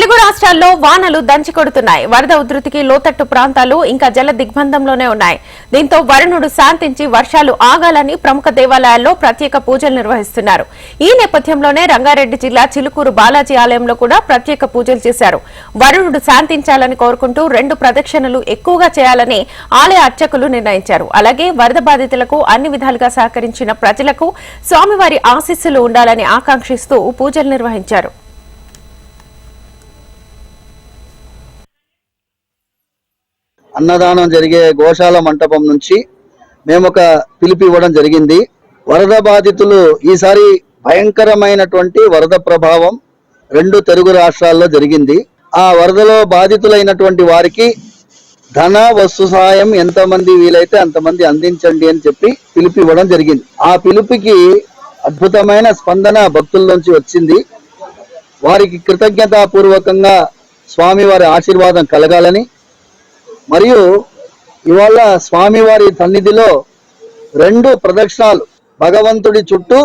తెలుగు రాష్ట్రాల్లో వానలు దంచి కొడుతున్నాయి. వరద ఉధృతికి లోతట్టు ప్రాంతాలు ఇంకా జల దిగ్బంధంలోనే ఉన్నాయి. దీంతో వరుణుడు శాంతించి వర్షాలు ఆగాలని ప్రముఖ దేవాలయాల్లో ప్రత్యేక పూజలు నిర్వహిస్తున్నారు. ఈ నేపథ్యంలోనే రంగారెడ్డి జిల్లా చిలుకూరు బాలాజీ ఆలయంలో కూడా ప్రత్యేక పూజలు చేశారు. వరుణుడు శాంతించాలని కోరుకుంటూ రెండు ప్రదక్షిణలు ఎక్కువగా చేయాలని ఆలయ అర్చకులు నిర్ణయించారు. అలాగే వరద బాధితులకు అన్ని విధాలుగా సహకరించిన ప్రజలకు స్వామివారి ఆశీస్సులు ఉండాలని ఆకాంక్షిస్తూ పూజలు నిర్వహించారు. అన్నదానం జరిగే గోశాల మంటపం నుంచి మేము ఒక పిలుపు ఇవ్వడం జరిగింది. వరద బాధితులు ఈసారి భయంకరమైనటువంటి వరద ప్రభావం రెండు తెలుగు రాష్ట్రాల్లో జరిగింది. ఆ వరదలో బాధితులైనటువంటి వారికి ధన వస్తు సహాయం ఎంతమంది వీలైతే అంతమంది అందించండి అని చెప్పి పిలుపు ఇవ్వడం జరిగింది. ఆ పిలుపుకి అద్భుతమైన స్పందన భక్తుల నుంచి వచ్చింది. వారికి కృతజ్ఞతాపూర్వకంగా స్వామివారి ఆశీర్వాదం కలగాలని మరియు ఇవాళ స్వామివారి సన్నిధిలో రెండు ప్రదక్షిణాలు భగవంతుడి చుట్టూ